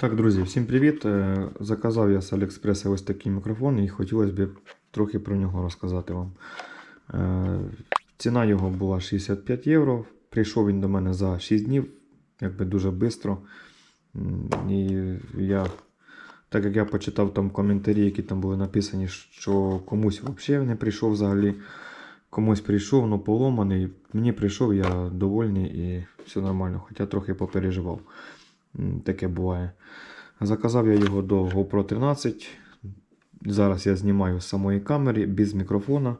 Так, друзі, всім привіт. Е, Заказав я з Аліекспреса ось такий мікрофон і хотілося б трохи про нього розказати вам. Е, Ціна його була 65 євро. Прийшов він до мене за 6 днів, якби дуже швидко. І я, так як я почитав там коментарі, які там були написані, що комусь взагалі не прийшов взагалі. Комусь прийшов, ну поломаний. Мені прийшов, я довольний і все нормально, хоча трохи попереживав. Таке буває. Заказав я його до GoPro 13. Зараз я знімаю з самої камери без мікрофона.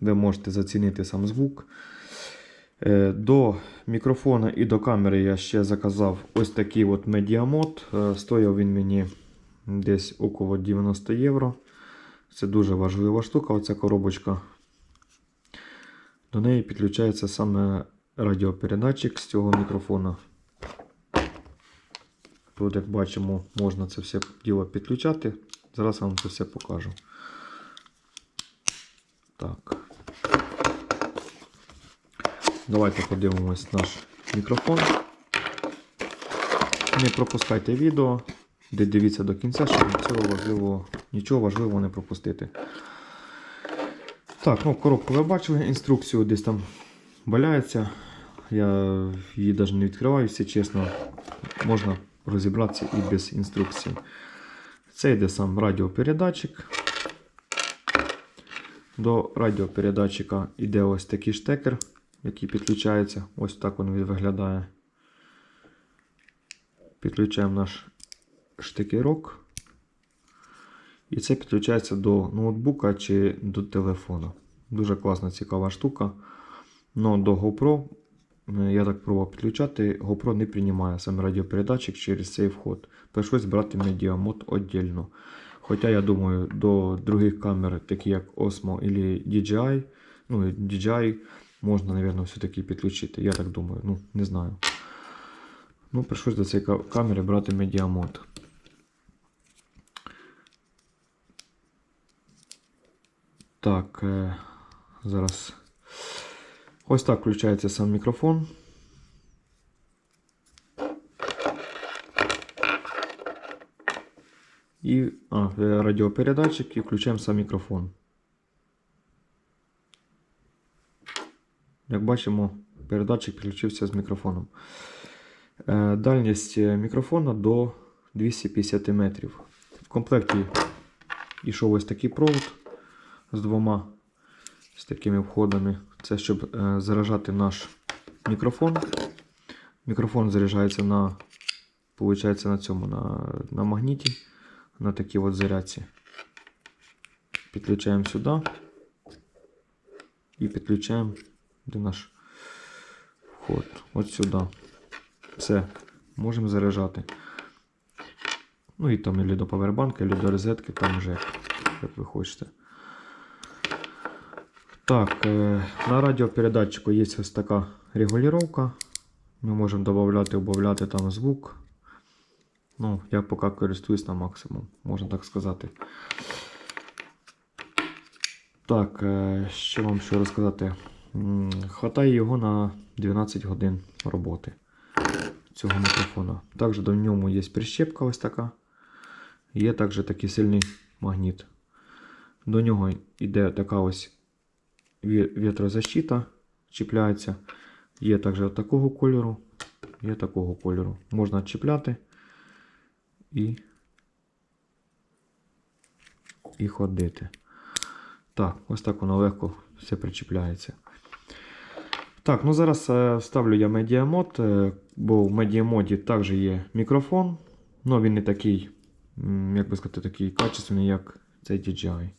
Ви можете зацінити сам звук. Е, До мікрофона і до камери я ще заказав ось такий от медіамод. Е, Стояв він мені десь около 90 євро. Це дуже важлива штука, оця коробочка. До неї підключається саме радіопередатчик з цього мікрофона. Тут, як бачимо, можна це все діло підключати. Зараз вам це все покажу. Так. Давайте подивимось наш мікрофон. Не пропускайте відео, де дивіться до кінця, щоб цього важливого, нічого важливого не пропустити. Так, ну коробку ви бачили, інструкцію десь там валяється. Я її навіть не відкриваю, все чесно. Можна розібратися і без інструкції. Це йде сам радіопередатчик. До радіопередатчика йде ось такий штекер, який підключається. Ось так він виглядає. Підключаємо наш штекерок. І це підключається до ноутбука чи до телефона. Дуже класна, цікава штука. Но до GoPro, я так пробував підключати, GoPro не приймає сам радіопередатчик через цей вход. Прийшлось брати медіамод віддільно. Хоча я думаю, до других камер, такі як Osmo або DJI, ну, DJI можна, мабуть, все-таки підключити. Я так думаю, ну, не знаю. Ну, прийшлось до цієї камери брати медіамод. Так, е, зараз. Ось так включається сам мікрофон. І а, радіопередатчик і включаємо сам мікрофон. Як бачимо, передатчик підключився з мікрофоном. Е, Дальність е, мікрофона до 250 метрів. В комплекті йшов ось такий провод з двома з такими входами. Це щоб е, заряджати наш мікрофон. Мікрофон заряджається на, получається, на цьому, на, на магніті, на такій от зарядці. Підключаємо сюди і підключаємо де наш вход. От сюди. Все, можемо заряджати. Ну і там і до павербанка, і до розетки, там вже як ви хочете. Так, е, на радіопередатчику є ось така регулювання. Ми можемо додати, убавляти там звук. Ну, я поки користуюсь на максимум, можна так сказати. Так, е, що вам ще розказати? Хватає його на 12 годин роботи цього мікрофона. Також до ньому є прищепка ось така. Є також такий сильний магніт. До нього йде така ось вітрозащита, чіпляється. Є також такого кольору, є такого кольору. Можна чіпляти і, і ходити. Так, ось так воно легко все причіпляється. Так, ну зараз е, вставлю я медіамод, е, бо в медіамоді також є мікрофон. але він не такий, як би сказати, такий качественний, як цей DJI.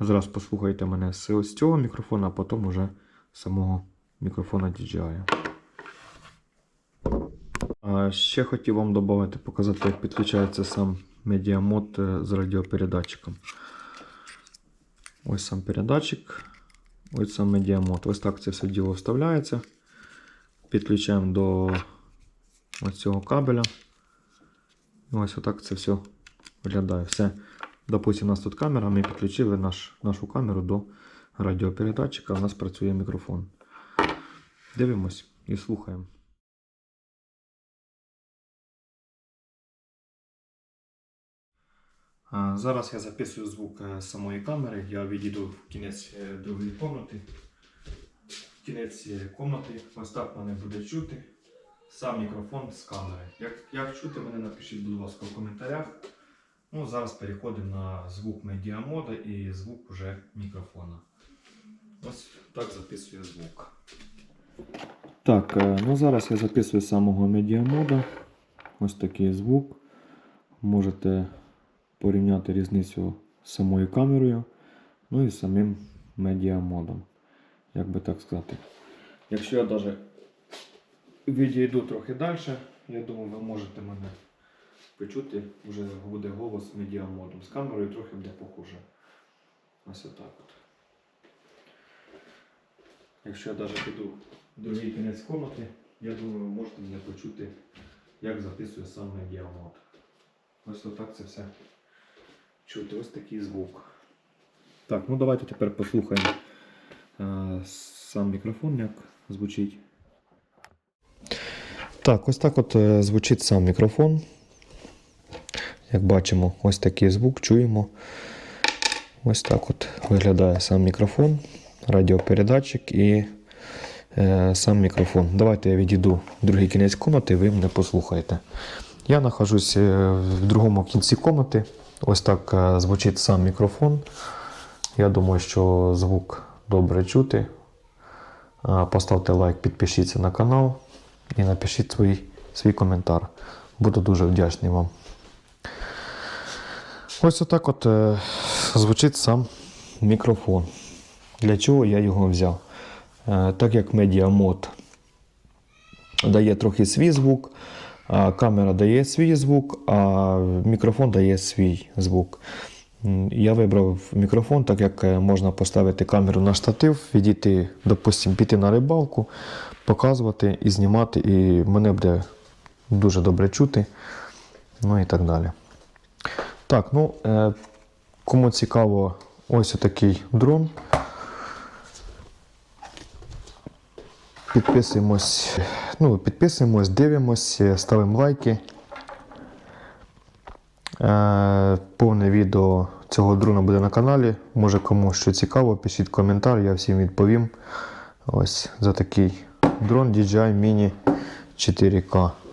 Зараз послухайте мене з цього мікрофона, а потім уже самого мікрофона DJI. Ще хотів вам додати, показати, як підключається сам медіамод е, з радіопередатчиком. Ось сам передатчик. Ось сам медіамод. Ось так це все діло вставляється. Підключаємо до ось цього кабеля. Ось отак це все виглядає. Все. Допустим, у нас тут камера, ми підключили наш, нашу камеру до радіопередатчика. У нас працює мікрофон. Дивимось і слухаємо. Зараз я записую звук е, самої камери. Я відійду в кінець е, другої комнати. В кінець е, комнати. Ось так мене буде чути. Сам мікрофон з камери. Як, як чути мене, напишіть, будь ласка, в коментарях. Ну, зараз переходимо на звук медіамода і звук уже мікрофона. Ось так записує звук. Так, е, ну зараз я записую самого медіамода. Ось такий звук. Можете порівняти різницю з самою камерою, ну і самим медіамодом. Як би так сказати. Якщо я навіть відійду трохи далі, я думаю, ви можете мене почути, вже буде голос медіамодом. З камерою трохи буде похоже. Ось отак от. Якщо я навіть піду в другий кінець комнати, я думаю, ви можете мене почути, як записує сам медіамод. Ось отак це все чути. Ось такий звук. Так, ну давайте тепер послухаємо е, сам мікрофон, як звучить. Так, ось так от е, звучить сам мікрофон. Як бачимо, ось такий звук чуємо. Ось так от виглядає сам мікрофон, радіопередатчик і е, сам мікрофон. Давайте я відійду в другий кінець кімнати, ви мене послухаєте. Я знаходжусь е, в другому кінці кімнати. Ось так е, звучить сам мікрофон. Я думаю, що звук добре чути. Е, Поставте лайк, підпишіться на канал і напишіть свій, свій коментар. Буду дуже вдячний вам. Ось отак от е, звучить сам мікрофон. Для чого я його взяв? Е, так як медіамод дає трохи свій звук, а камера дає свій звук, а мікрофон дає свій звук. Я вибрав мікрофон, так як е, можна поставити камеру на штатив, відійти, допустимо, піти на рибалку, показувати і знімати, і мене буде дуже добре чути. Ну і так далі. Так, ну е, кому цікаво, ось такий дрон. Підписуємось, ну, підписуємось, дивимось, ставимо лайки. Е, повне відео цього дрона буде на каналі. Може кому що цікаво, пишіть коментар, я всім відповім. Ось за такий дрон DJI Mini 4K.